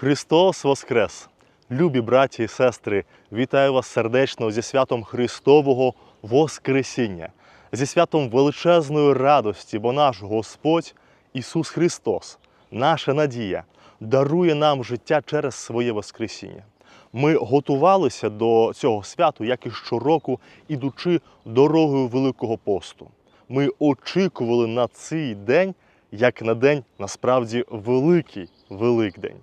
Христос Воскрес! Любі браті і сестри, вітаю вас сердечно зі святом Христового Воскресіння, зі святом величезної радості, бо наш Господь Ісус Христос, наша надія, дарує нам життя через своє Воскресіння. Ми готувалися до цього святу, як і щороку, ідучи дорогою Великого посту. Ми очікували на цей день, як на день насправді великий Великдень.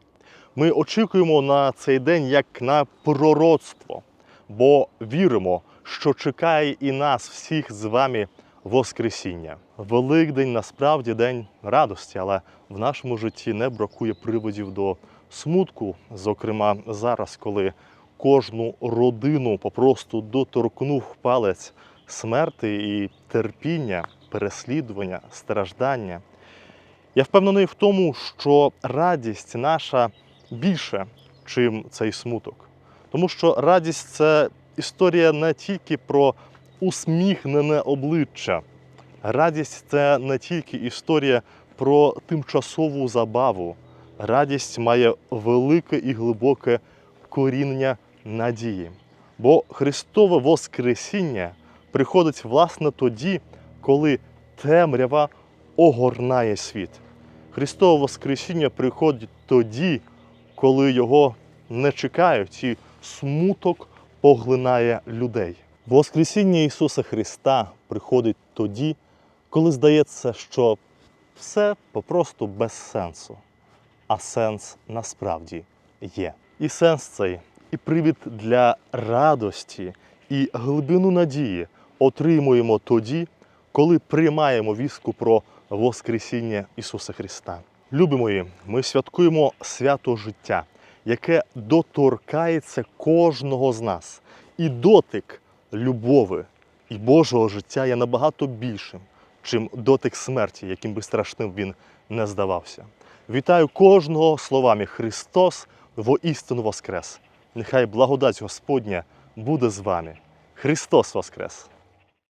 Ми очікуємо на цей день як на пророцтво, бо віримо, що чекає і нас всіх з вами Воскресіння. Великдень насправді день радості, але в нашому житті не бракує приводів до смутку, зокрема зараз, коли кожну родину попросту доторкнув палець смерти і терпіння, переслідування, страждання. Я впевнений в тому, що радість наша більше, чим цей смуток. Тому що радість це історія не тільки про усміхнене обличчя. Радість це не тільки історія про тимчасову забаву. Радість має велике і глибоке коріння надії. Бо Христове Воскресіння приходить власне тоді, коли темрява огорнає світ. Христове Воскресіння приходить тоді, коли його не чекають, і смуток поглинає людей. Воскресіння Ісуса Христа приходить тоді, коли здається, що все попросту без сенсу, а сенс насправді є. І сенс цей, і привід для радості, і глибину надії отримуємо тоді, коли приймаємо вістку про Воскресіння Ісуса Христа. Любі мої, ми святкуємо свято життя, яке доторкається кожного з нас. І дотик любови і Божого життя є набагато більшим, чим дотик смерті, яким би страшним він не здавався. Вітаю кожного словами Христос воістину Воскрес! Нехай благодать Господня буде з вами. Христос Воскрес!